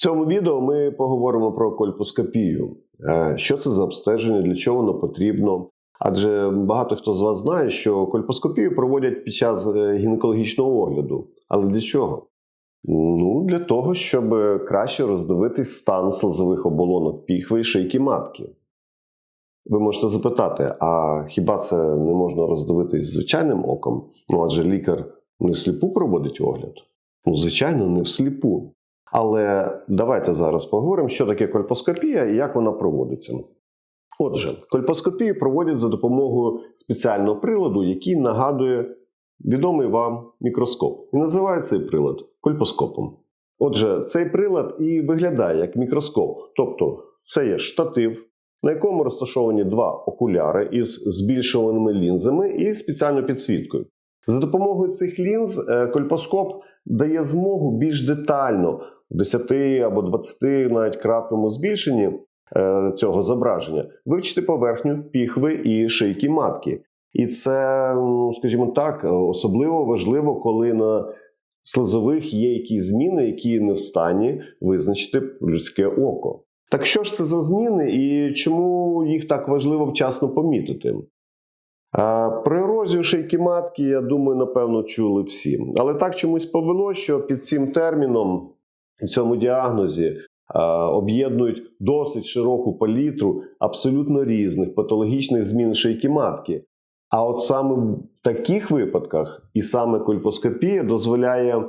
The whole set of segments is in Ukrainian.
цьому відео ми поговоримо про кольпоскопію. Е, Що це за обстеження, для чого воно потрібно? Адже багато хто з вас знає, що кольпоскопію проводять під час е, гінекологічного огляду. Але для чого? Ну, для того, щоб краще роздивитись стан слизових оболонок піхви і шийки матки. Ви можете запитати, а хіба це не можна роздивитись звичайним оком? Ну адже лікар не всліпу проводить огляд? Ну, звичайно, не всліпу. Але давайте зараз поговоримо, що таке кольпоскопія і як вона проводиться. Отже, кольпоскопію проводять за допомогою спеціального приладу, який нагадує відомий вам мікроскоп. І називає цей прилад кольпоскопом. Отже, цей прилад і виглядає як мікроскоп. Тобто, це є штатив, на якому розташовані два окуляри із збільшуваними лінзами і спеціальною підсвіткою. За допомогою цих лінз е, кольпоскоп дає змогу більш детально 10 або 20 навіть кратному збільшенні е, цього зображення вивчити поверхню піхви і шийки матки. І це, скажімо так, особливо важливо, коли на слизових є якісь зміни, які не в стані визначити людське око. Так що ж це за зміни і чому їх так важливо вчасно помітити? Про ерозію шийки матки, я думаю, напевно, чули всі. Але так чомусь повело, що під цим терміном в цьому діагнозі об'єднують досить широку палітру абсолютно різних патологічних змін шийки матки. А от саме в таких випадках і саме кольпоскопія дозволяє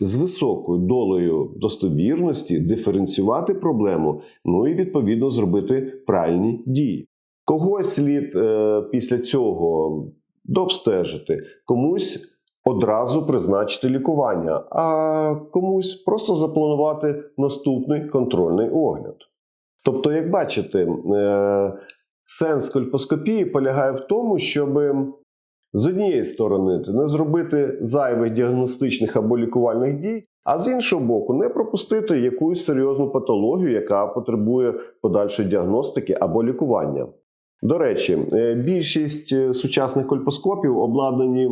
з високою долею достовірності диференціювати проблему, ну і відповідно зробити правильні дії. Когось слід е, після цього дообстежити, комусь одразу призначити лікування, а комусь просто запланувати наступний контрольний огляд. Тобто, як бачите, е, сенс кольпоскопії полягає в тому, щоб з однієї сторони не зробити зайвих діагностичних або лікувальних дій, а з іншого боку, не пропустити якусь серйозну патологію, яка потребує подальшої діагностики або лікування. До речі, е, більшість е, сучасних кольпоскопів обладнані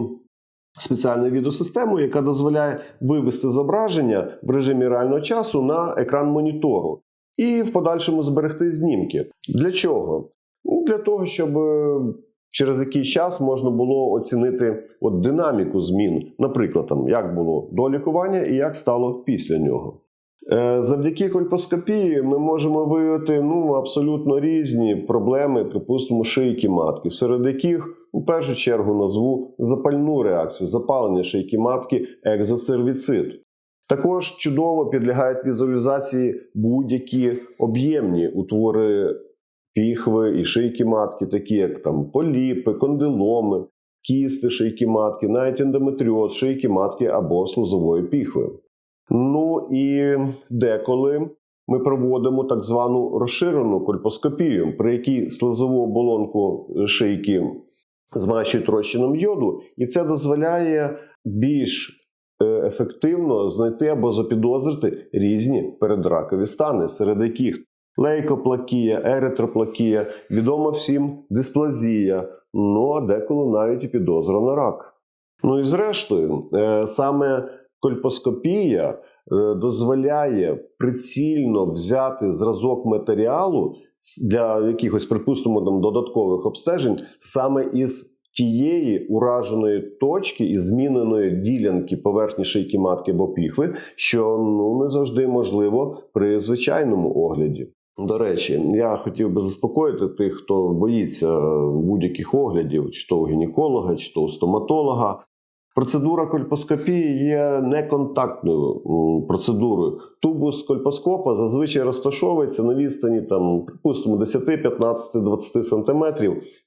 спеціальною відеосистемою, яка дозволяє вивести зображення в режимі реального часу на екран монітору і в подальшому зберегти знімки. Для чого? Ну, Для того, щоб е, через якийсь час можна було оцінити от динаміку змін, наприклад, там, як було до лікування і як стало після нього. Е, Завдяки кольпоскопії ми можемо виявити ну, абсолютно різні проблеми, припустимо, шийки матки, серед яких у першу чергу назву запальну реакцію, запалення шийки матки, екзоцервіцит. Також чудово підлягають візуалізації будь-які об'ємні утвори піхви і шийки матки, такі як там поліпи, кондиломи, кісти шийки матки, навіть ендометріоз шийки матки або слизової піхви. Ну і деколи ми проводимо так звану розширену кольпоскопію, при якій слизову оболонку шийки змащують розчином йоду, і це дозволяє більш е, ефективно знайти або запідозрити різні передракові стани, серед яких лейкоплакія, еретроплакія, відома всім дисплазія, ну а деколи навіть і підозра на рак. Ну і зрештою, е, саме кольпоскопія е, дозволяє прицільно взяти зразок матеріалу для якихось, припустимо, там, додаткових обстежень саме із тієї ураженої точки і зміненої ділянки поверхні шийки матки або піхви, що ну не завжди можливо при звичайному огляді. До речі, я хотів би заспокоїти тих, хто боїться будь-яких оглядів, чи то у гінеколога, чи то у стоматолога. Процедура кольпоскопії є неконтактною процедурою. Тубус кольпоскопа зазвичай розташовується на відстані, там, припустимо, 10, 15, 20 см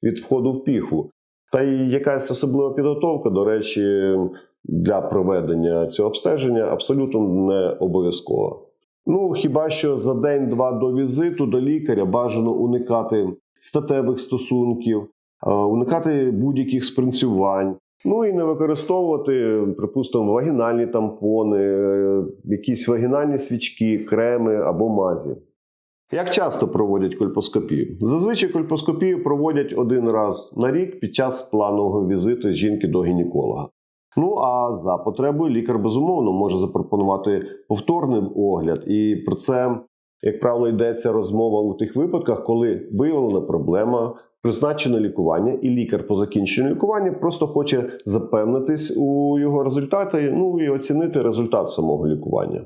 від входу в піхву. Та й якась особлива підготовка, до речі, для проведення цього обстеження абсолютно не обов'язкова. Ну, хіба що за день-два до візиту до лікаря бажано уникати статевих стосунків, уникати будь-яких спринцювань. Ну і не використовувати, припустимо, вагінальні тампони, е, якісь вагінальні свічки, креми або мазі. Як часто проводять кольпоскопію? Зазвичай кольпоскопію проводять один раз на рік під час планового візиту жінки до гінеколога. Ну а за потребою лікар безумовно може запропонувати повторний огляд, і про це, як правило, йдеться розмова у тих випадках, коли виявлена проблема, призначено лікування, і лікар по закінченню лікування просто хоче запевнитись у його результати, ну і оцінити результат самого лікування.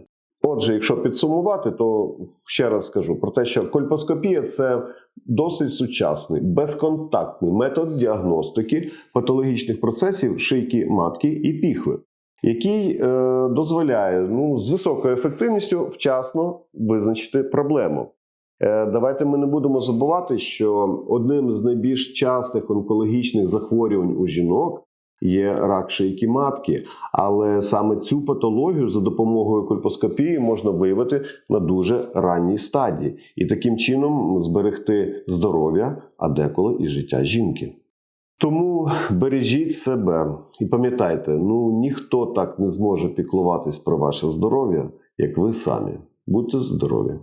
Отже, якщо підсумувати, то ще раз скажу про те, що кольпоскопія це досить сучасний, безконтактний метод діагностики патологічних процесів шийки матки і піхви, який е, дозволяє ну, з високою ефективністю вчасно визначити проблему. Е, Давайте ми не будемо забувати, що одним з найбільш частих онкологічних захворювань у жінок є рак шийки матки, але саме цю патологію за допомогою кольпоскопії можна виявити на дуже ранній стадії і таким чином зберегти здоров'я, а деколи і життя жінки. Тому бережіть себе і пам'ятайте, ну ніхто так не зможе піклуватись про ваше здоров'я, як ви самі. Будьте здорові!